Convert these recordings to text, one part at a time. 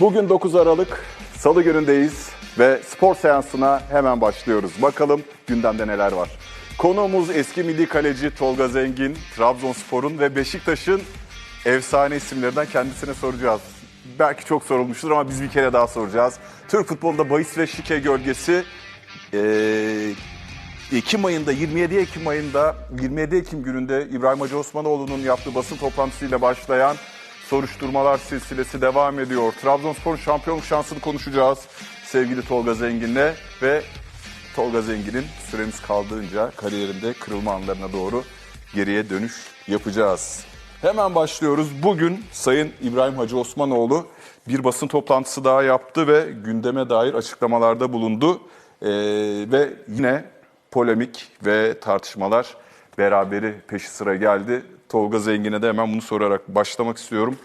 Bugün 9 Aralık Salı günündeyiz ve spor seansına hemen başlıyoruz. Bakalım gündemde neler var. Konuğumuz eski milli kaleci Tolga Zengin, Trabzonspor'un ve Beşiktaş'ın efsane isimlerinden kendisine soracağız. Belki çok sorulmuştur ama biz bir kere daha soracağız. Türk futbolunda bahis ve şike gölgesi eee Ekim ayında 27 Ekim ayında 27 Ekim gününde İbrahim Hacı Osmanoğlu'nun yaptığı basın toplantısıyla başlayan soruşturmalar silsilesi devam ediyor. Trabzonspor'un şampiyonluk şansını konuşacağız sevgili Tolga Zengin'le ve Tolga Zengin'in süremiz kaldığınca kariyerinde kırılma anlarına doğru geriye dönüş yapacağız. Hemen başlıyoruz. Bugün Sayın İbrahim Hacı Osmanoğlu bir basın toplantısı daha yaptı ve gündeme dair açıklamalarda bulundu. Ee, ve yine polemik ve tartışmalar beraberi peşi sıra geldi. Tolga Zengin'e de hemen bunu sorarak başlamak istiyorum.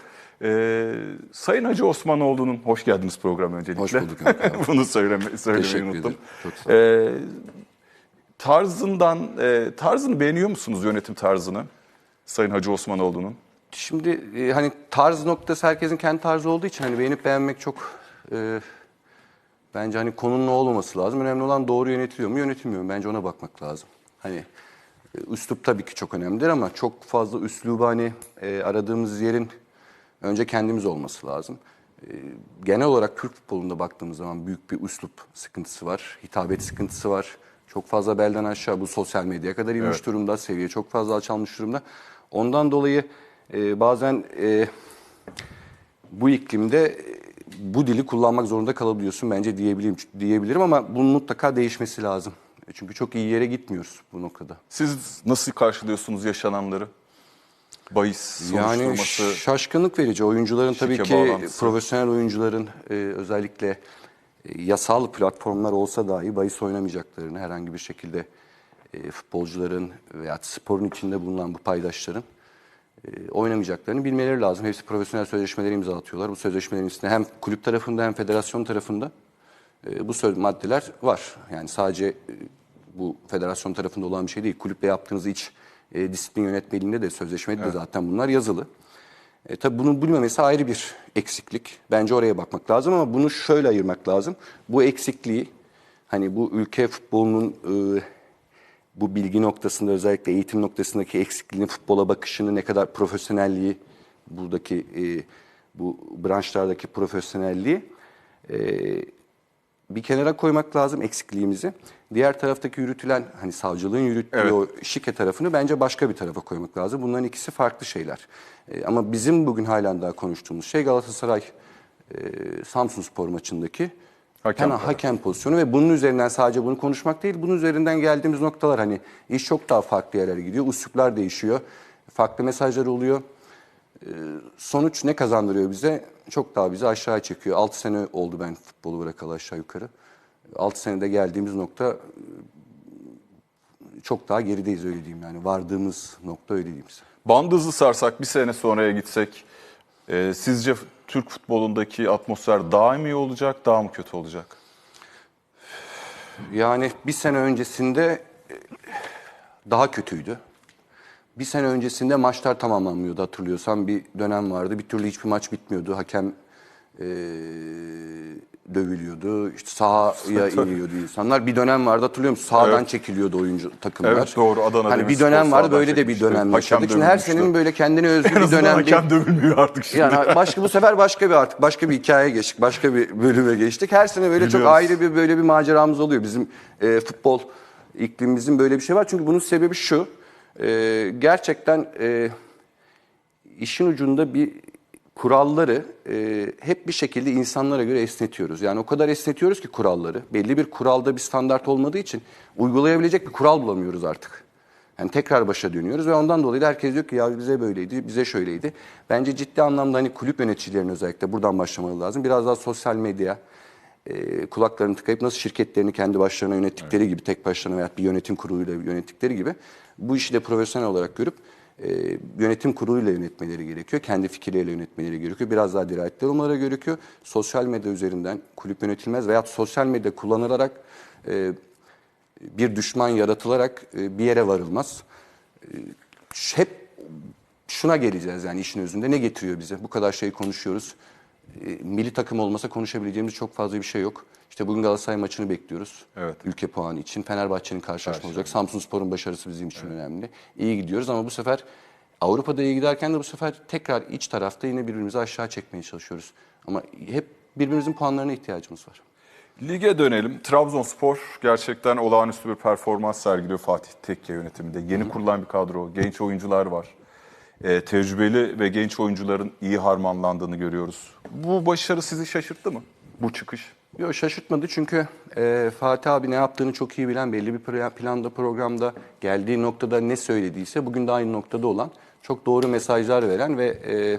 Ee, Sayın Hacı Osmanoğlu'nun hoş geldiniz programa öncelikle. Hoş bulduk bunu söyleme, söylemeyi Teşekkür unuttum. ederim. Çok sağ Ee, tarzından, e, tarzını beğeniyor musunuz yönetim tarzını? Sayın Hacı Osmanoğlu'nun. Şimdi e, hani tarz noktası herkesin kendi tarzı olduğu için hani beğenip beğenmek çok e, bence hani konunun ne olmaması lazım. Önemli olan doğru yönetiliyor mu yönetilmiyor mu? Bence ona bakmak lazım. Hani üslup tabii ki çok önemlidir ama çok fazla üslubu hani e, aradığımız yerin önce kendimiz olması lazım. E, genel olarak Türk futbolunda baktığımız zaman büyük bir üslup sıkıntısı var. Hitabet sıkıntısı var. Çok fazla belden aşağı bu sosyal medyaya kadar inmiş Evet. durumda. Seviye çok fazla alçalmış durumda. Ondan dolayı e, bazen e, bu iklimde e, bu dili kullanmak zorunda kalabiliyorsun bence diyebilirim, diyebilirim ama bunun mutlaka değişmesi lazım. E, Çünkü çok iyi yere gitmiyoruz bu noktada. Siz nasıl karşılıyorsunuz yaşananları? Bahis Yani soruşturması. şaşkınlık verici. Oyuncuların tabii ki bağlantısı. profesyonel oyuncuların e, özellikle e, yasal platformlar olsa dahi bahis oynamayacaklarını herhangi bir şekilde e, futbolcuların veya sporun içinde bulunan bu paydaşların e, oynamayacaklarını bilmeleri lazım. Hepsi profesyonel sözleşmeleri imza atıyorlar. Bu sözleşmelerin içinde hem kulüp tarafında hem federasyon tarafında bu söz maddeler var. Yani sadece e, bu federasyon tarafında olan bir şey değil. Kulüple yaptığınız iç e, disiplin yönetmeliğinde de sözleşmede de zaten bunlar yazılı. E, tabii bunun bilmemesi ayrı bir eksiklik. Bence oraya bakmak lazım ama bunu şöyle ayırmak lazım. Bu eksikliği hani bu ülke futbolunun e, bu bilgi noktasında özellikle eğitim noktasındaki eksikliğini, futbola bakışını, ne kadar profesyonelliği, buradaki e, bu branşlardaki profesyonelliği e, bir kenara koymak lazım eksikliğimizi. Diğer taraftaki yürütülen hani savcılığın yürüttüğü Evet. o şike tarafını bence başka bir tarafa koymak lazım. Bunların ikisi farklı şeyler. E, ama bizim bugün halen daha konuştuğumuz şey Galatasaray e, Samsun Spor maçındaki Hakem kararı. hakem pozisyonu ve bunun üzerinden sadece bunu konuşmak değil, bunun üzerinden geldiğimiz noktalar hani iş çok daha farklı yerlere gidiyor, üsluplar değişiyor, farklı mesajlar oluyor. Ee, sonuç ne kazandırıyor bize? Çok daha bizi aşağı çekiyor. 6 sene oldu ben futbolu bırakalı aşağı yukarı. 6 senede geldiğimiz nokta e, çok daha gerideyiz öyle diyeyim yani. Vardığımız nokta öyle diyeyim size. Bandızı sarsak bir sene sonraya gitsek e, sizce Türk futbolundaki atmosfer daha mı iyi olacak daha mı kötü olacak? Yani bir sene öncesinde e, daha kötüydü. Bir sene öncesinde maçlar tamamlanmıyordu hatırlıyorsan. Bir dönem vardı. Bir türlü hiçbir maç bitmiyordu. Hakem e, dövülüyordu. İşte sahaya iniyordu insanlar. Bir dönem vardı hatırlıyor musun? Sahadan Evet. çekiliyordu oyuncu takımlar. Evet, doğru. Adana Hani bir dönem vardı sahadan böyle de bir çekmişti. dönem Hakem yaşadık. Şimdi her dövülmüştü. senin böyle kendine özgü En bir azından dönem. hakem dövülmüyor artık şimdi. Yani başka bu sefer başka bir artık başka bir hikayeye geçtik. Başka bir bölüme geçtik. Her sene böyle çok Biliyoruz. ayrı bir böyle bir maceramız oluyor. Bizim e, futbol iklimimizin böyle bir şey var. Çünkü bunun sebebi şu. E, gerçekten e, işin ucunda bir kuralları e, hep bir şekilde insanlara göre esnetiyoruz. Yani o kadar esnetiyoruz ki kuralları. Belli bir kuralda bir standart olmadığı için uygulayabilecek bir kural bulamıyoruz artık. Yani tekrar başa dönüyoruz ve ondan dolayı da herkes diyor ki ya bize böyleydi, bize şöyleydi. Bence ciddi anlamda hani kulüp yöneticilerinin özellikle buradan başlamalı lazım. Biraz daha sosyal medya, e, kulaklarını tıkayıp nasıl şirketlerini kendi başlarına yönettikleri gibi, tek başlarına veya bir yönetim kuruluyla yönettikleri gibi bu işi de profesyonel olarak görüp e, yönetim kuruluyla yönetmeleri gerekiyor. Kendi fikirleriyle yönetmeleri gerekiyor. Biraz daha dirayetli olmaları gerekiyor. Sosyal medya üzerinden kulüp yönetilmez veya sosyal medya kullanılarak e, bir düşman yaratılarak e, bir yere varılmaz. E, hep şuna geleceğiz yani işin özünde. Ne getiriyor bize? Bu kadar şey konuşuyoruz. e, milli takım olmasa konuşabileceğimiz çok fazla bir şey yok. İşte bugün Galatasaray maçını bekliyoruz. Evet. Ülke puanı için. Fenerbahçe'nin karşılaşma olacak. Samsunspor'un başarısı bizim için önemli. İyi gidiyoruz ama bu sefer Avrupa'da iyi giderken de bu sefer tekrar iç tarafta yine birbirimizi aşağı çekmeye çalışıyoruz. Ama hep birbirimizin puanlarına ihtiyacımız var. Lige dönelim. Trabzonspor gerçekten olağanüstü bir performans sergiliyor Fatih Tekke yönetiminde. Yeni kurulan bir kadro, genç oyuncular var. Ee, tecrübeli ve genç oyuncuların iyi harmanlandığını görüyoruz. Bu başarı sizi şaşırttı mı? Bu çıkış. Yok şaşırtmadı çünkü e, Fatih abi ne yaptığını çok iyi bilen, belli bir planda, programda, geldiği noktada ne söylediyse bugün de aynı noktada olan, çok doğru mesajlar veren ve e, e,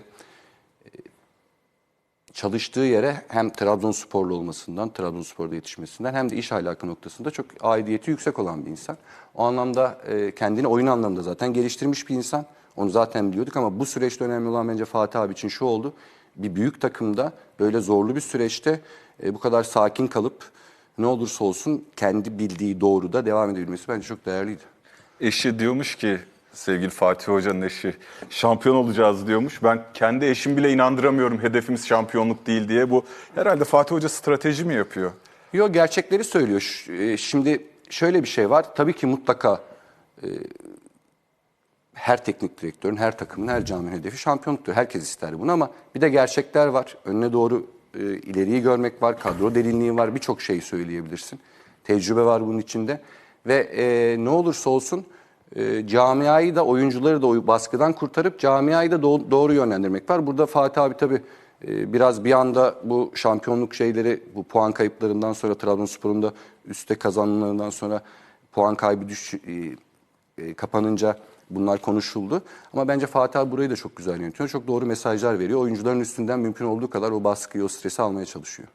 çalıştığı yere hem Trabzonsporlu olmasından, Trabzonspor'da yetişmesinden hem de iş ahlakı noktasında çok aidiyeti yüksek olan bir insan. O anlamda e, kendini oyun anlamında zaten geliştirmiş bir insan. Onu zaten biliyorduk ama bu süreçte önemli olan bence Fatih abi için şu oldu. Bir büyük takımda böyle zorlu bir süreçte e, bu kadar sakin kalıp ne olursa olsun kendi bildiği doğruda devam edebilmesi bence çok değerliydi. Eşi diyormuş ki sevgili Fatih Hoca'nın eşi şampiyon olacağız diyormuş. Ben kendi eşim bile inandıramıyorum hedefimiz şampiyonluk değil diye. Bu herhalde Fatih Hoca strateji mi yapıyor? Yok gerçekleri söylüyor. E, Şimdi şöyle bir şey var. Tabii ki mutlaka e, her teknik direktörün, her takımın, her caminin hedefi şampiyonluktur. Herkes ister bunu ama bir de gerçekler var. Önüne doğru e, ileriyi görmek var, kadro derinliği var. Birçok şey söyleyebilirsin. Tecrübe var bunun içinde. Ve e, ne olursa olsun e, camiayı da oyuncuları da baskıdan kurtarıp camiayı da do- doğru yönlendirmek var. Burada Fatih abi tabii e, biraz bir anda bu şampiyonluk şeyleri, bu puan kayıplarından sonra Trabzonspor'un da üste kazanmalarından sonra puan kaybı düş, e, e, kapanınca bunlar konuşuldu. Ama bence Fatih abi burayı da çok güzel yönetiyor. Çok doğru mesajlar veriyor. Oyuncuların üstünden mümkün olduğu kadar o baskıyı, o stresi almaya çalışıyor.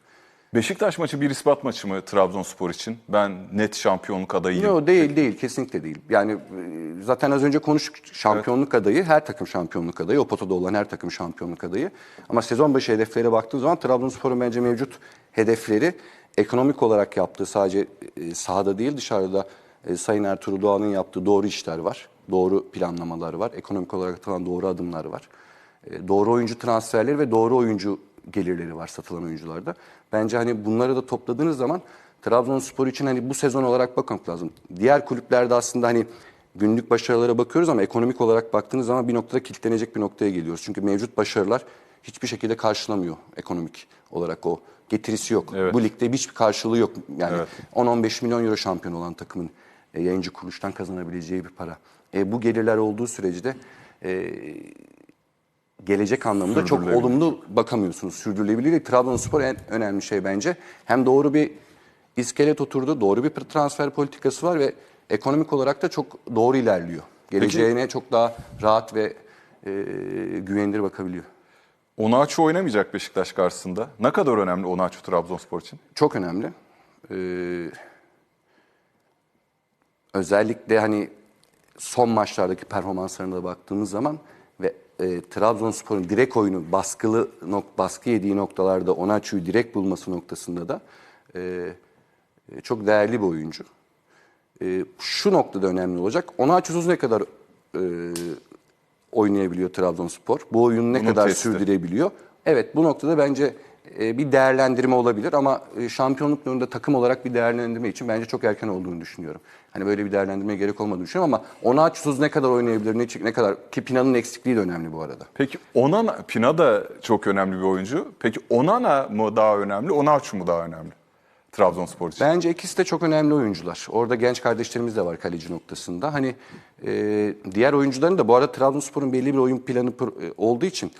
Beşiktaş maçı bir ispat maçı mı Trabzonspor için? Ben net şampiyonluk adayıyım. Yok değil değil kesinlikle değil. Yani e, zaten az önce konuştuk şampiyonluk adayı her takım şampiyonluk adayı o potada olan her takım şampiyonluk adayı. Ama sezon başı hedeflere baktığın zaman Trabzonspor'un bence mevcut hedefleri ekonomik olarak yaptığı sadece e, sahada değil dışarıda e, Sayın Ertuğrul Doğan'ın yaptığı doğru işler var. Doğru planlamalar var. Ekonomik olarak atılan doğru adımlar var. E, doğru oyuncu transferleri ve doğru oyuncu gelirleri var satılan oyuncularda. Bence hani bunları da topladığınız zaman Trabzonspor için hani bu sezon olarak bakmak lazım. Diğer kulüplerde aslında hani günlük başarılara bakıyoruz ama ekonomik olarak baktığınız zaman bir noktada kilitlenecek bir noktaya geliyoruz. Çünkü mevcut başarılar hiçbir şekilde karşılamıyor ekonomik olarak o getirisi yok. Evet. Bu ligde hiçbir karşılığı yok. Yani Evet. 10-15 milyon euro şampiyon olan takımın e, yayıncı kuruluştan kazanabileceği bir para. E, bu gelirler olduğu sürece de e, gelecek anlamında çok olumlu bakamıyorsunuz. Sürdürülebilir. Trabzonspor en önemli şey bence. Hem doğru bir iskelet oturdu, doğru bir transfer politikası var ve ekonomik olarak da çok doğru ilerliyor. Geleceğine çok daha rahat ve e, güvenilir bakabiliyor. Onaçu oynamayacak Beşiktaş karşısında. Ne kadar önemli Onaçu Trabzonspor için? Çok önemli. Ee, özellikle hani son maçlardaki performanslarına da baktığımız zaman ve e, Trabzonspor'un direkt oyunu baskılı nok baskı yediği noktalarda Onaçu'yu direkt bulması noktasında da e, e, çok değerli bir oyuncu. E, şu noktada önemli olacak. Onaçu'suz ne kadar e, oynayabiliyor Trabzonspor? Bu oyunu ne Bunun kadar testi. sürdürebiliyor? Evet bu noktada bence bir değerlendirme olabilir ama e, şampiyonluk yolunda takım olarak bir değerlendirme için bence çok erken olduğunu düşünüyorum. Hani böyle bir değerlendirmeye gerek olmadığını düşünüyorum ama Onaçu'suz ne kadar oynayabilir, ne, ne kadar ki Pina'nın eksikliği de önemli bu arada. Peki Onana, Pina da çok önemli bir oyuncu. Peki Onana mı daha önemli, Onaçu mu daha önemli Trabzonspor için? Bence ikisi de çok önemli oyuncular. Orada genç kardeşlerimiz de var kaleci noktasında. Hani e, diğer oyuncuların da bu arada Trabzonspor'un belli bir oyun planı e, olduğu için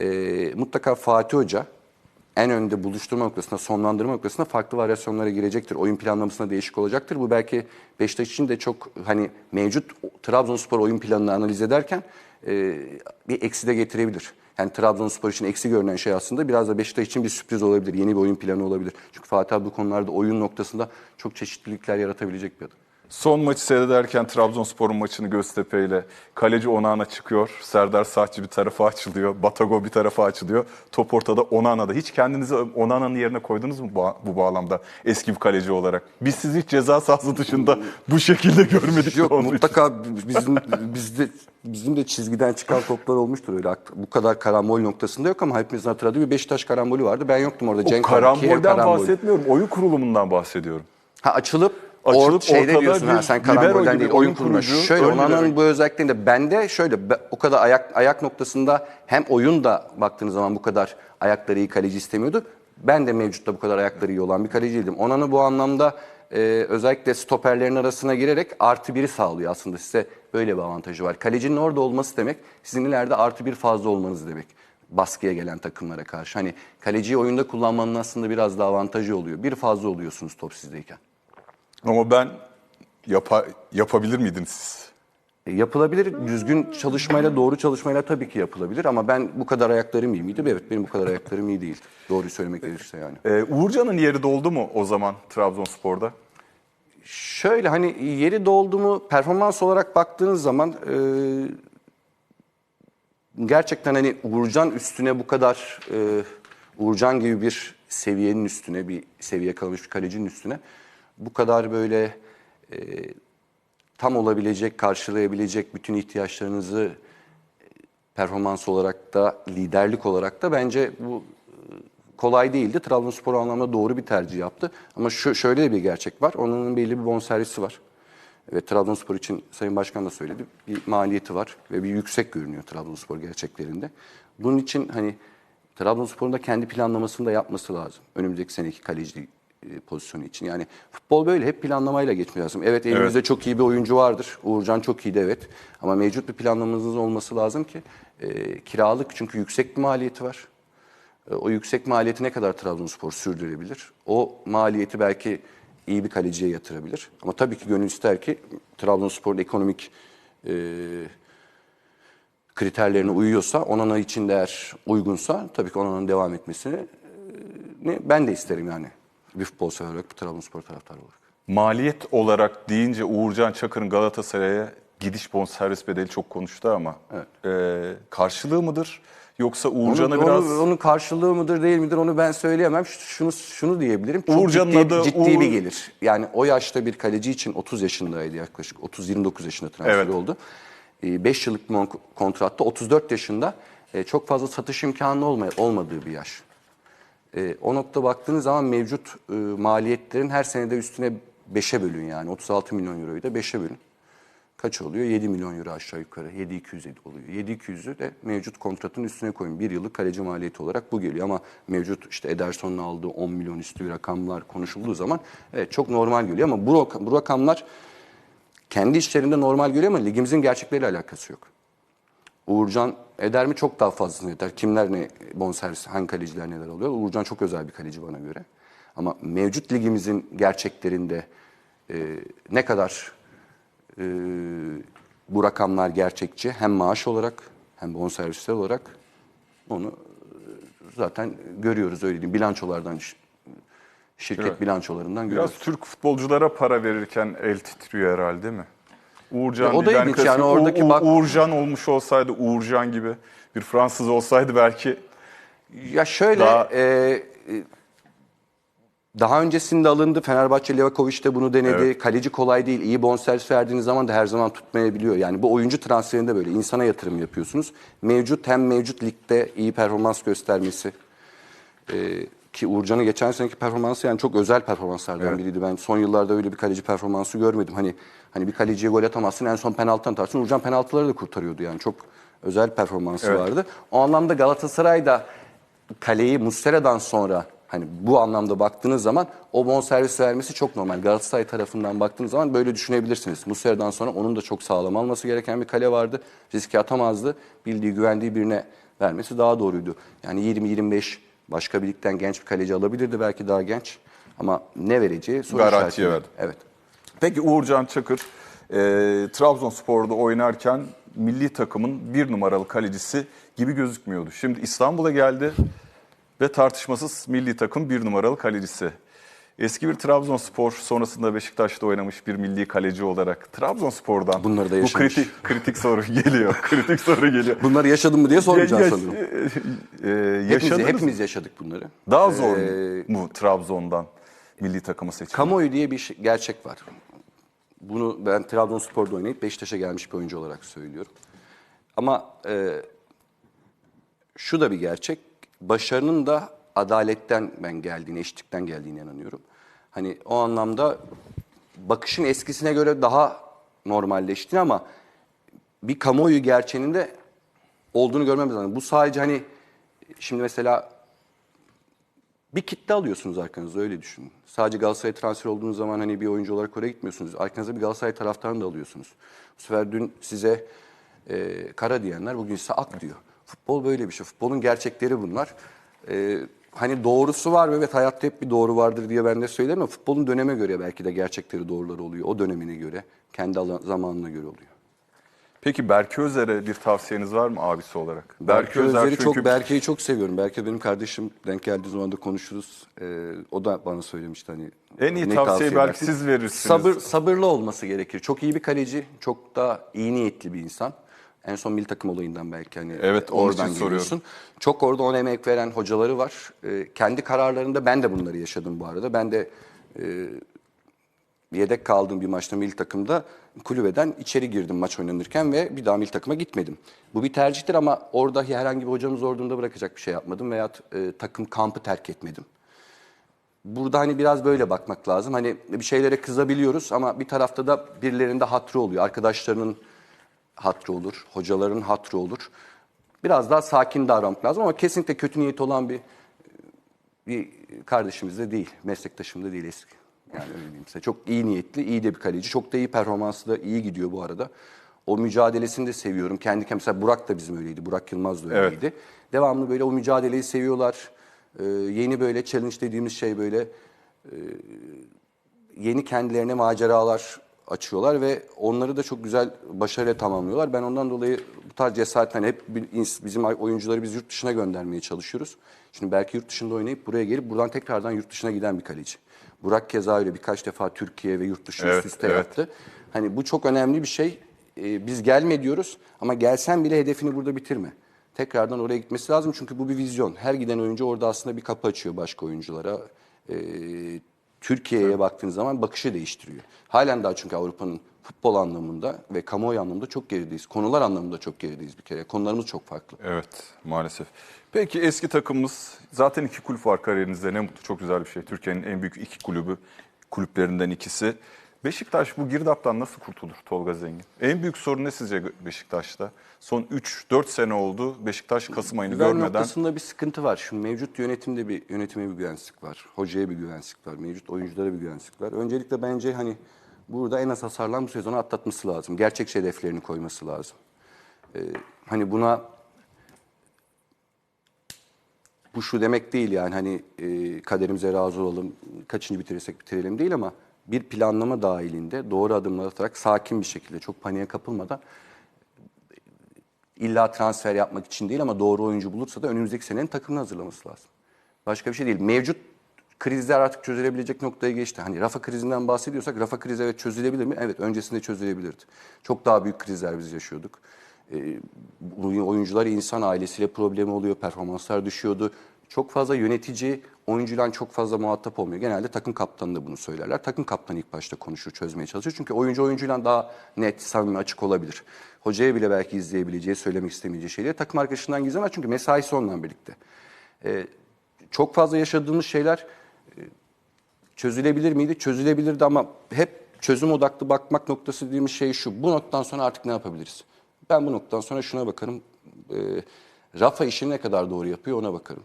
e, mutlaka Fatih Hoca en önde buluşturma noktasında, sonlandırma noktasında farklı varyasyonlara girecektir. Oyun planlamasına değişik olacaktır. Bu belki Beşiktaş için de çok hani mevcut Trabzonspor oyun planını analiz ederken e, bir eksi de getirebilir. Yani Trabzonspor için eksi görünen şey aslında biraz da Beşiktaş için bir sürpriz olabilir. Yeni bir oyun planı olabilir. Çünkü Fatih abi bu konularda oyun noktasında çok çeşitlilikler yaratabilecek bir adam. Son maçı seyrederken Trabzonspor'un maçını Göztepe ile kaleci Onana çıkıyor. Serdar Saatçi bir tarafa açılıyor. Batago bir tarafa açılıyor. Top ortada Onana'da. Hiç kendinizi Onana'nın yerine koydunuz mu bu, bu bağlamda eski bir kaleci olarak? Biz sizi hiç ceza sahası dışında bu şekilde görmedik. Yok Onun için. mutlaka bizim bizde bizim de çizgiden çıkan toplar olmuştur öyle bu kadar karambol noktasında yok ama hepimizin hatırladığı bir Beşiktaş karambolü vardı. Ben yoktum orada. O Cenk karambolden karambol. bahsetmiyorum. Oyun kurulumundan bahsediyorum. Ha açılıp, Açılıp or, şeyde diyorsun ha sen karambolden değil oyun kurucu, Şöyle libero. bu özelliklerinde bende şöyle be- o kadar ayak ayak noktasında hem oyun da baktığınız zaman bu kadar ayakları iyi kaleci istemiyordu. Ben de mevcutta bu kadar ayakları iyi olan bir kaleciydim. Onan'ı bu anlamda e, özellikle stoperlerin arasına girerek artı biri sağlıyor aslında size böyle bir avantajı var. Kalecinin orada olması demek sizin ileride artı bir fazla olmanız demek baskıya gelen takımlara karşı. Hani kaleciyi oyunda kullanmanın aslında biraz daha avantajı oluyor. Bir fazla oluyorsunuz top sizdeyken. Ama ben yapa, yapabilir miydiniz siz? E, Yapılabilir. Düzgün çalışmayla, doğru çalışmayla tabii ki yapılabilir. Ama ben bu kadar ayaklarım iyi miydi? Evet, benim bu kadar ayaklarım iyi değil. Doğruyu söylemek gerekirse yani. Ee, Uğurcan'ın yeri doldu mu o zaman Trabzonspor'da? Şöyle hani yeri doldu mu performans olarak baktığınız zaman e, gerçekten hani Uğurcan üstüne bu kadar e, Uğurcan gibi bir seviyenin üstüne bir seviye kalmış bir kalecinin üstüne bu kadar böyle e, tam olabilecek, karşılayabilecek bütün ihtiyaçlarınızı e, performans olarak da liderlik olarak da bence bu e, kolay değildi. Trabzonspor anlamda doğru bir tercih yaptı. Ama şu, şöyle de bir gerçek var. Onun belli bir bonservisi var. Evet Trabzonspor için Sayın Başkan da söyledi. Bir maliyeti var ve bir yüksek görünüyor Trabzonspor gerçeklerinde. Bunun için hani Trabzonspor'un da kendi planlamasını da yapması lazım. Önümüzdeki seneki kaleci pozisyonu için. Yani futbol böyle hep planlamayla geçmesi lazım. Evet elimizde çok iyi bir oyuncu vardır. Uğurcan çok iyiydi evet. Ama mevcut bir planlamanız olması lazım ki e, kiralık çünkü yüksek bir maliyeti var. E, O yüksek maliyeti ne kadar Trabzonspor sürdürebilir? O maliyeti belki iyi bir kaleciye yatırabilir. Ama tabii ki gönül ister ki Trabzonspor'un ekonomik e, kriterlerine uyuyorsa, Onana için de eğer uygunsa tabii ki Onana'nın devam etmesini e, ben de isterim yani. Bir futbol sever olarak, bir Trabzonspor taraftarı olarak. Maliyet olarak deyince Uğurcan Çakır'ın Galatasaray'a gidiş bonservis bedeli çok konuştu ama e, karşılığı mıdır? Yoksa Uğurcan'a biraz... onun, onun karşılığı mıdır değil midir onu ben söyleyemem. Şunu şunu diyebilirim. Çok Uğurcan'ın ciddi, adı ciddi Uğur- bir gelir. Yani o yaşta bir kaleci için 30 yaşındaydı yaklaşık. 30-29 yaşında transfer Evet. oldu. 5 yıllık mon- kontratta 34 yaşında e, çok fazla satış imkanı olmay- olmadığı bir yaş. E, o nokta baktığınız zaman mevcut e, maliyetlerin her senede üstüne 5'e bölün yani. 36 milyon euroyu da 5'e bölün. Kaç oluyor? 7 milyon euro aşağı yukarı. 7200 oluyor. 7200'ü de mevcut kontratın üstüne koyun. Bir yıllık kaleci maliyeti olarak bu geliyor. Ama mevcut işte Ederson'un aldığı 10 milyon üstü rakamlar konuşulduğu zaman evet çok normal geliyor. Ama bu, bu rakamlar kendi işlerinde normal geliyor ama ligimizin gerçekleriyle alakası yok. Uğurcan eder mi çok daha fazlasını eder. Kimler ne bonservis, hangi kaleciler neler oluyor. Uğurcan çok özel bir kaleci bana göre. Ama mevcut ligimizin gerçeklerinde e, ne kadar e, bu rakamlar gerçekçi hem maaş olarak hem bonservisler olarak onu e, zaten görüyoruz öyle diyeyim. Bilançolardan şirket Evet. bilançolarından görüyoruz. Biraz Türk futbolculara para verirken el titriyor herhalde değil mi? Uğurcan Ya o da ilginç kasım- yani oradaki U- bak- Uğurcan olmuş olsaydı Uğurcan gibi bir Fransız olsaydı belki Ya şöyle Daha- e, e, daha öncesinde alındı. Fenerbahçe Levakovic de bunu denedi. Evet. Kaleci kolay değil. İyi bonservis verdiğiniz zaman da her zaman tutmayabiliyor. Yani bu oyuncu transferinde böyle insana yatırım yapıyorsunuz. Mevcut hem mevcut ligde iyi performans göstermesi e, ki Uğurcan'ın geçen seneki performansı yani çok özel performanslardan Evet. biriydi. Ben son yıllarda öyle bir kaleci performansı görmedim. Hani hani bir kaleciye gol atamazsın en son penaltıdan atarsın. Uğurcan penaltıları da kurtarıyordu yani çok özel performansı Evet. vardı. O anlamda Galatasaray da kaleyi Muslera'dan sonra hani bu anlamda baktığınız zaman o bonservis vermesi çok normal. Galatasaray tarafından baktığınız zaman böyle düşünebilirsiniz. Muslera'dan sonra onun da çok sağlam alması gereken bir kale vardı. Riske atamazdı. Bildiği, güvendiği birine vermesi daha doğruydu. Yani 20-25 başka bir ligden genç bir kaleci alabilirdi belki daha genç. Ama ne vereceği soru Garantiye verdi. Evet. Peki Uğurcan Çakır e, Trabzonspor'da oynarken milli takımın bir numaralı kalecisi gibi gözükmüyordu. Şimdi İstanbul'a geldi ve tartışmasız milli takım bir numaralı kalecisi. Eski bir Trabzonspor sonrasında Beşiktaş'ta oynamış bir milli kaleci olarak Trabzonspor'dan Bunları da bu yaşamış. kritik kritik soru geliyor. kritik soru geliyor. Bunları yaşadın mı diye sormayacağım Ya- sanırım. e, e, Hepimiz, yaşadınız mı? hepimiz yaşadık bunları. Daha zor Ee, mu Trabzon'dan milli takımı seçmek? Kamuoyu diye bir şey- gerçek var. Bunu ben Trabzonspor'da oynayıp Beşiktaş'a gelmiş bir oyuncu olarak söylüyorum. Ama e, şu da bir gerçek. Başarının da adaletten ben geldiğine, eşitlikten geldiğine inanıyorum. Hani o anlamda bakışın eskisine göre daha normalleşti ama bir kamuoyu gerçeğinin de olduğunu görmemiz lazım. Bu sadece hani şimdi mesela bir kitle alıyorsunuz arkanıza öyle düşünün. Sadece Galatasaray transfer olduğunuz zaman hani bir oyuncu olarak oraya gitmiyorsunuz. Arkanıza bir Galatasaray taraftarını da alıyorsunuz. Bu sefer dün size e, kara diyenler bugün size ak diyor. Futbol böyle bir şey. Futbolun gerçekleri bunlar. E, hani doğrusu var ve evet hayatta hep bir doğru vardır diye ben de söylerim ama futbolun döneme göre belki de gerçekleri doğruları oluyor. O dönemine göre, kendi zamanına göre oluyor. Peki Berke Özer'e bir tavsiyeniz var mı abisi olarak? Berke Özer'i çünkü- çok Berke'yi çok seviyorum. Berke benim kardeşim denk geldiği zaman da konuşuruz. Ee, o da bana söylemişti hani. En iyi tavsiyeyi belki siz verirsiniz. Sabır sabırlı olması gerekir. Çok iyi bir kaleci, çok da iyi niyetli bir insan. En son milli takım olayından belki hani Evet, onun için oradan soruyorum. geliyorsun. Çok orada ona emek veren hocaları var. Ee, kendi kararlarında ben de bunları yaşadım bu arada. Ben de e, yedek kaldığım bir maçta milli takımda kulübeden içeri girdim maç oynanırken ve bir daha milli takıma gitmedim. Bu bir tercihtir ama orada herhangi bir hocamı zor durumda bırakacak bir şey yapmadım veya e, takım kampı terk etmedim. Burada hani biraz böyle bakmak lazım. Hani bir şeylere kızabiliyoruz ama bir tarafta da birilerinde hatrı oluyor. Arkadaşlarının hatrı olur, hocaların hatrı olur. Biraz daha sakin davranmak lazım ama kesinlikle kötü niyet olan bir bir kardeşimiz de değil, meslektaşım da değil eski. Yani öyle diyeyim size. Çok iyi niyetli, iyi de bir kaleci. Çok da iyi performansı da iyi gidiyor bu arada. O mücadelesini de seviyorum. Kendi mesela Burak da bizim öyleydi. Burak Yılmaz da Evet. öyleydi. Devamlı böyle o mücadeleyi seviyorlar. Ee, yeni böyle challenge dediğimiz şey böyle e, yeni kendilerine maceralar açıyorlar ve onları da çok güzel başarıyla tamamlıyorlar. Ben ondan dolayı bu tarz cesaretten hep bir- ins- bizim oyuncuları biz yurt dışına göndermeye çalışıyoruz. Şimdi belki yurt dışında oynayıp buraya gelip buradan tekrardan yurt dışına giden bir kaleci. Burak keza öyle birkaç defa Türkiye ve yurt dışı Evet, üst üste evet. yaptı. Hani bu çok önemli bir şey. Ee, biz gelme diyoruz ama gelsen bile hedefini burada bitirme. Tekrardan oraya gitmesi lazım çünkü bu bir vizyon. Her giden oyuncu orada aslında bir kapı açıyor başka oyunculara. Ee, Türkiye'ye baktığınız zaman bakışı değiştiriyor. Halen daha çünkü Avrupa'nın futbol anlamında ve kamuoyu anlamında çok gerideyiz. Konular anlamında çok gerideyiz bir kere. Konularımız çok farklı. Evet maalesef. Peki eski takımımız zaten iki kulüp var kariyerinizde ne mutlu çok güzel bir şey. Türkiye'nin en büyük iki kulübü kulüplerinden ikisi. Beşiktaş bu girdaptan nasıl kurtulur Tolga Zengin? En büyük sorun ne sizce Beşiktaş'ta? Son 3-4 sene oldu Beşiktaş Kasım ayını Güven görmeden. noktasında bir sıkıntı var. Şimdi mevcut yönetimde bir yönetime bir güvensizlik var. Hocaya bir güvensizlik var. Mevcut oyunculara bir güvensizlik var. Öncelikle bence hani burada en az hasarlan bu sezonu atlatması lazım. Gerçekçi hedeflerini koyması lazım. Ee, hani buna bu şu demek değil yani hani e, kaderimize razı olalım, kaçıncı bitirirsek bitirelim değil ama bir planlama dahilinde doğru adımlar atarak sakin bir şekilde çok paniğe kapılmadan illa transfer yapmak için değil ama doğru oyuncu bulursa da önümüzdeki senenin takımını hazırlaması lazım. Başka bir şey değil. Mevcut krizler artık çözülebilecek noktaya geçti. Hani Rafa krizinden bahsediyorsak Rafa krizi evet çözülebilir mi? Evet öncesinde çözülebilirdi. Çok daha büyük krizler biz yaşıyorduk. Bu oyuncular insan ailesiyle problemi oluyor, performanslar düşüyordu. Çok fazla yönetici oyuncuyla çok fazla muhatap olmuyor. Genelde takım kaptanı da bunu söylerler. Takım kaptanı ilk başta konuşur, çözmeye çalışır. Çünkü oyuncu oyuncuyla daha net, samimi, açık olabilir. Hocaya bile belki izleyebileceği, söylemek istemeyeceği şeyleri takım arkadaşından gizlemez. Çünkü mesaisi onunla birlikte. Ee, çok fazla yaşadığımız şeyler e, çözülebilir miydi? Çözülebilirdi ama hep çözüm odaklı bakmak noktası dediğimiz şey şu. Bu noktadan sonra artık ne yapabiliriz? Ben bu noktadan sonra şuna bakarım. E, Rafa işini ne kadar doğru yapıyor ona bakarım.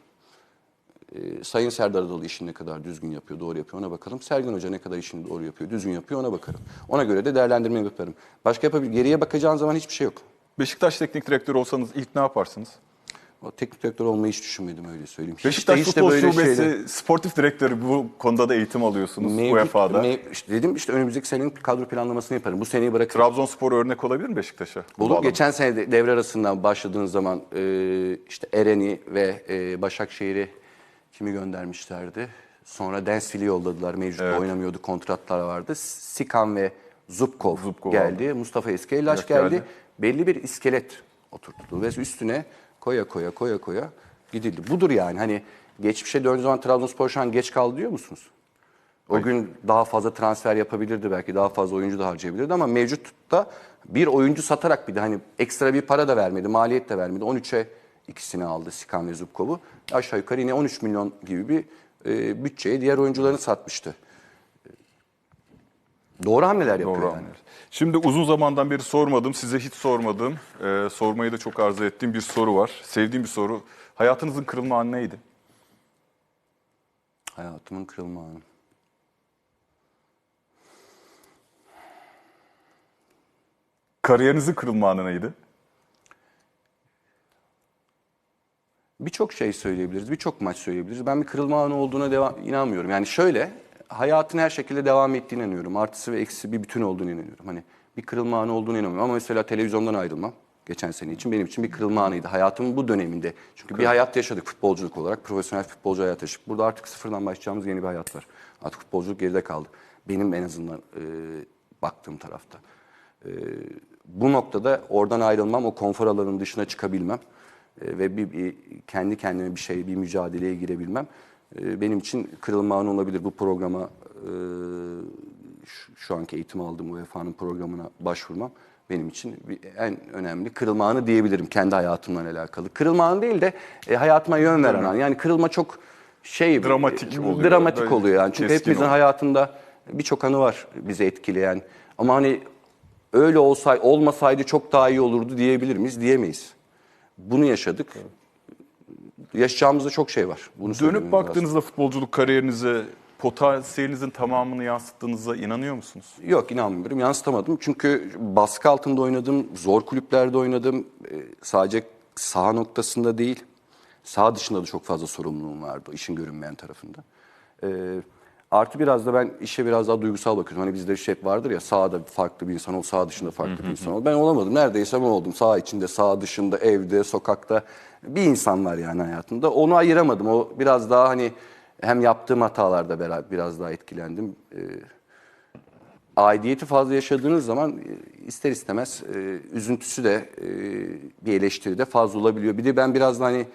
E, Sayın Serdar Adalı işini ne kadar düzgün yapıyor, doğru yapıyor ona bakalım. Sergen Hoca ne kadar işini doğru yapıyor, düzgün yapıyor ona bakarım. Ona göre de değerlendirme yaparım. Başka yapabilir. Geriye bakacağın zaman hiçbir şey yok. Beşiktaş teknik direktörü olsanız ilk ne yaparsınız? O teknik direktör olmayı hiç düşünmedim öyle söyleyeyim. Beşiktaş de Futbol böyle Şubesi şeyler- sportif direktörü bu konuda da eğitim alıyorsunuz Mevcut- UEFA'da. mev- işte dedim işte önümüzdeki senenin kadro planlamasını yaparım. Bu seneyi bırakırım. Trabzonspor örnek olabilir mi Beşiktaş'a? Olur. Geçen sene de devre arasından başladığın zaman e, işte Eren'i ve e, Başakşehir'i kimi göndermişlerdi? Sonra Densville'i yolladılar. Mevcut Evet. oynamıyordu. Kontratlar vardı. Sikan ve Zubkov, Zubkov geldi. Mustafa Eskeylaş Yaş geldi. geldi. Belli bir iskelet oturtuldu ve üstüne koya koya koya koya gidildi. Budur yani hani geçmişe döndüğü zaman Trabzonspor şu an geç kaldı diyor musunuz? O gün daha fazla transfer yapabilirdi belki daha fazla oyuncu da harcayabilirdi ama mevcutta bir oyuncu satarak bir de hani ekstra bir para da vermedi, maliyet de vermedi. 13'e ikisini aldı Sikan ve Zubkov'u. Aşağı yukarı yine 13 milyon gibi bir e, bütçeye diğer oyuncularını satmıştı. Doğru hamleler yapıyor Doğru yani. Şimdi uzun zamandan beri sormadım, size hiç sormadım. Ee, sormayı da çok arzu ettiğim bir soru var. Sevdiğim bir soru. Hayatınızın kırılma anı neydi? Hayatımın kırılma anı. Kariyerinizin kırılma anı neydi? Birçok şey söyleyebiliriz, birçok maç söyleyebiliriz. Ben bir kırılma anı olduğuna devam, inanmıyorum. Yani şöyle, hayatın her şekilde devam ettiğine inanıyorum. Artısı ve eksisi bir bütün olduğunu inanıyorum. Hani bir kırılma anı olduğunu inanmıyorum. Ama mesela televizyondan ayrılmam geçen sene için benim için bir kırılma anıydı. Hayatımın bu döneminde. Çünkü bir hayat yaşadık futbolculuk olarak. Profesyonel futbolcu hayat yaşadık. Burada artık sıfırdan başlayacağımız yeni bir hayat var. Artık futbolculuk geride kaldı. Benim en azından e, baktığım tarafta. E, bu noktada oradan ayrılmam, o konfor alanının dışına çıkabilmem ve bir, bir kendi kendime bir şey, bir mücadeleye girebilmem e, benim için kırılma anı olabilir. Bu programa e, şu, şu anki eğitim aldığım UEFA'nın programına başvurmam benim için en önemli kırılma anı diyebilirim kendi hayatımla alakalı. Kırılma anı değil de e, hayatıma yön veren an. Yani kırılma çok şey Dramatik oluyor, Dramatik böyle oluyor yani. Çünkü hepimizin oluyor. hayatında birçok anı var bizi etkileyen. Ama hani öyle olsay olmasaydı çok daha iyi olurdu diyebilir miyiz? Diyemeyiz. Bunu yaşadık. Yaşayacağımızda çok şey var. Bunu Dönüp lazım. baktığınızda futbolculuk kariyerinize, potansiyelinizin tamamını yansıttığınıza inanıyor musunuz? Yok inanmıyorum. Yansıtamadım. Çünkü baskı altında oynadım. Zor kulüplerde oynadım. Ee, sadece saha noktasında değil. Saha dışında da çok fazla sorumluluğum vardı. işin görünmeyen tarafında. Ee, artı biraz da ben işe biraz daha duygusal bakıyorum. Hani bizde şey hep vardır ya sahada farklı bir insan ol, saha dışında farklı bir insan ol. Ben olamadım. Neredeyse ben oldum. Saha içinde, saha dışında, evde, sokakta bir insan var yani hayatımda. Onu ayıramadım. O biraz daha hani hem yaptığım hatalarda beraber biraz daha etkilendim. Ee, aidiyeti fazla yaşadığınız zaman e, ister istemez e, üzüntüsü de e, bir eleştiri de fazla olabiliyor. Bir de ben biraz da hani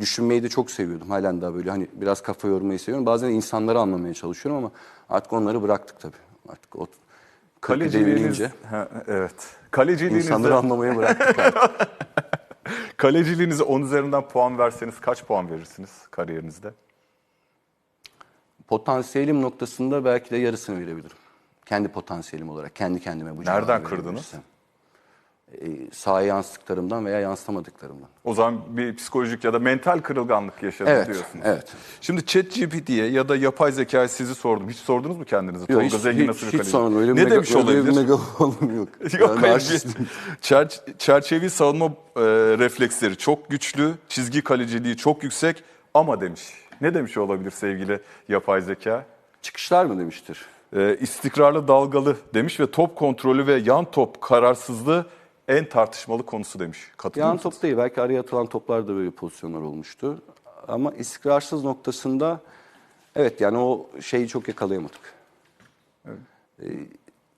düşünmeyi de çok seviyordum. Halen daha böyle hani biraz kafa yormayı seviyorum. Bazen insanları anlamaya çalışıyorum ama artık onları bıraktık tabii. Artık o 40'ı Kaleciliğiniz, Ha, evet. Kaleciliğinize, insanları anlamaya bıraktık artık. kaleciliğinize 10 üzerinden puan verseniz kaç puan verirsiniz kariyerinizde? Potansiyelim noktasında belki de yarısını verebilirim. Kendi potansiyelim olarak, kendi kendime bu Nereden kırdınız? verebilirsem. Ee, sahaya yansıttıklarımdan veya yansıtamadıklarımdan. O zaman bir psikolojik ya da mental kırılganlık yaşadınız Evet, diyorsunuz. evet. Şimdi ChatGPT'ye ya da yapay zekaya sizi sordum. Hiç sordunuz mu kendinize? Yok, Tolga hiç, Zengin hiç, nasıl bir hiç sormadım. Öyle ne mega- demiş öyle bir olabilir? megalonum yok. Yok Ben hayır. Çer- çerçevi savunma e, refleksleri çok güçlü, çizgi kaleciliği çok yüksek ama demiş. Ne demiş olabilir sevgili yapay zeka? Çıkışlar mı demiştir? E, istikrarlı dalgalı demiş ve top kontrolü ve yan top kararsızlığı en tartışmalı konusu demiş. Katılıyor Yan musunuz? top değil. Belki araya atılan toplarda böyle pozisyonlar olmuştu. Ama istikrarsız noktasında evet yani o şeyi çok yakalayamadık. Ee,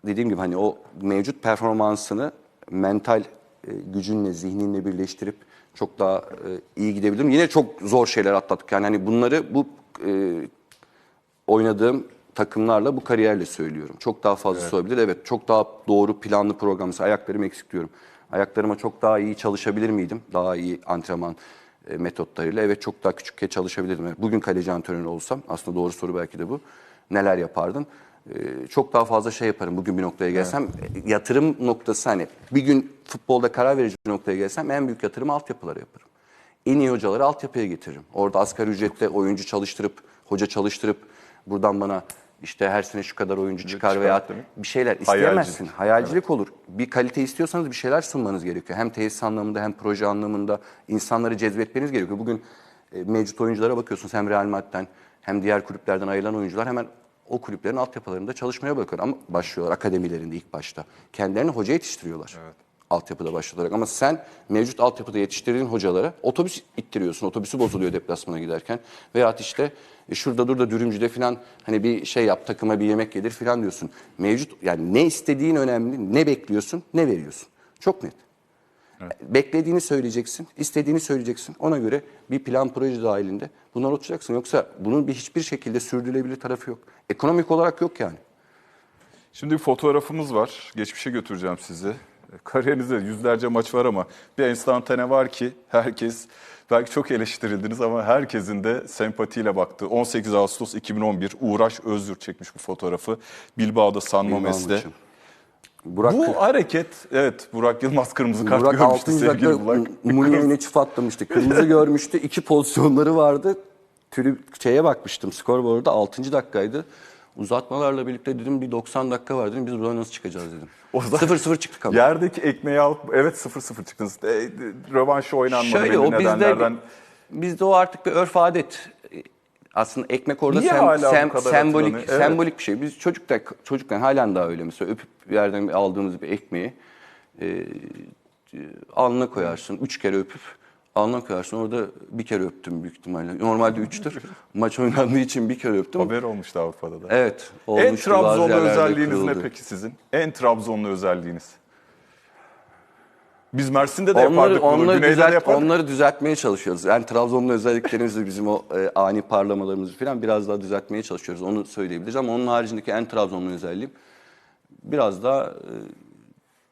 dediğim gibi hani o mevcut performansını mental e, gücünle, zihninle birleştirip çok daha e, iyi gidebilirim. Yine çok zor şeyler atlattık. Yani hani bunları bu e, oynadığım takımlarla bu kariyerle söylüyorum. Çok daha fazlası olabilir. Evet çok daha doğru planlı program. Mesela ayaklarım eksik diyorum. Ayaklarıma çok daha iyi çalışabilir miydim? Daha iyi antrenman e, metotlarıyla. Evet çok daha küçükken çalışabilirdim. Evet, Bugün kaleci antrenörü olsam aslında doğru soru belki de bu. Neler yapardım? E, çok daha fazla şey yaparım bugün bir noktaya gelsem. E, Yatırım noktası hani bir gün futbolda karar verici bir noktaya gelsem en büyük yatırımı altyapılara yaparım en iyi hocaları altyapıya getiririm. Orada asgari ücretle oyuncu çalıştırıp, hoca çalıştırıp buradan bana işte her sene şu kadar oyuncu çıkar çıkar veya demek. bir şeyler Hayalcilik. isteyemezsin. Hayalcilik olur. Bir kalite istiyorsanız bir şeyler sunmanız gerekiyor. Hem tesis anlamında hem proje anlamında insanları cezbetmeniz gerekiyor. Bugün e, mevcut oyunculara bakıyorsunuz hem Real Madrid'den hem diğer kulüplerden ayrılan oyuncular hemen o kulüplerin altyapılarında çalışmaya bakıyor. Ama başlıyorlar akademilerinde ilk başta. Kendilerini hoca yetiştiriyorlar. Altyapıda başlatarak. Ama sen mevcut altyapıda yetiştirdiğin hocalara otobüs ittiriyorsun. Otobüsü bozuluyor deplasmana giderken. Veyahut işte e, şurada dur da dürümcüde falan hani bir şey yap takıma bir yemek yedir falan diyorsun. Mevcut yani ne istediğin önemli, ne bekliyorsun, ne veriyorsun. Çok net. Beklediğini söyleyeceksin, istediğini söyleyeceksin. Ona göre bir plan proje dahilinde bunları oturacaksın. Yoksa bunun bir hiçbir şekilde sürdürülebilir tarafı yok. Ekonomik olarak yok yani. Şimdi bir fotoğrafımız var. Geçmişe götüreceğim sizi. Kariyerinizde yüzlerce maç var ama bir enstantane var ki herkes belki çok eleştirildiniz ama herkesin de sempatiyle baktığı 18 Ağustos 2011 Uğraş Özgür çekmiş bu fotoğrafı. Bilbao'da San Mames'te. Burak, Bu hareket evet Burak Yılmaz kırmızı kart Burak görmüştü 6. sevgili Burak. Muni'ye çift atlamıştı. Kırmızı görmüştü. İki pozisyonları vardı. Türü şeye bakmıştım. Skorboard'da 6. dakikaydı. Uzatmalarla birlikte dedim bir 90 dakika var dedim. Biz buradan nasıl çıkacağız dedim. O zaman- 0-0 çıktık ama. Yerdeki ekmeği alıp evet 0-0 çıktınız. E, rövanşı oynanmadı Şöyle belli o bizde, nedenlerden. bizde o artık bir örf adet. Aslında ekmek orada Niye sem- sem- sembolik? Evet. sembolik bir şey. Biz çocukken çocukken halen daha öyle mesela öpüp bir yerden aldığımız bir ekmeği e, alnına koyarsın. Üç kere öpüp alnına koyarsın. Orada bir kere öptüm büyük ihtimalle. Normalde üçtür. Maç oynandığı için bir kere öptüm. Haber olmuştu Avrupa'da da. Evet. En Trabzonlu özelliğiniz ne kırıldı. peki sizin? En Trabzonlu özelliğiniz? Biz Mersin'de de Onları, yapardık bunu. onları, Güney'de de düzelt, yapardık. onları düzeltmeye çalışıyoruz. Yani Trabzonlu özelliklerimizi bizim o e, ani parlamalarımızı falan biraz daha düzeltmeye çalışıyoruz. Onu söyleyebiliriz ama onun haricindeki en Trabzonlu özelliğim biraz daha e,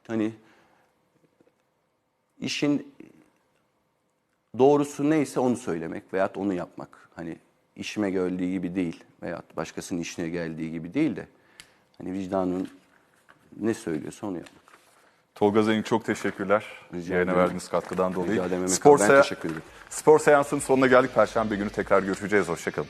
hani işin doğrusu neyse onu söylemek veyahut onu yapmak. Hani işime geldiği gibi değil veyahut başkasının işine geldiği gibi değil de hani vicdanın ne söylüyorsa onu yapmak. Tolga Zengin çok teşekkürler. Rica Yayına ederim. verdiğiniz katkıdan dolayı. Rica ederim Spor, ederim. Spor seansının sonuna geldik. Perşembe günü tekrar görüşeceğiz. Hoşçakalın.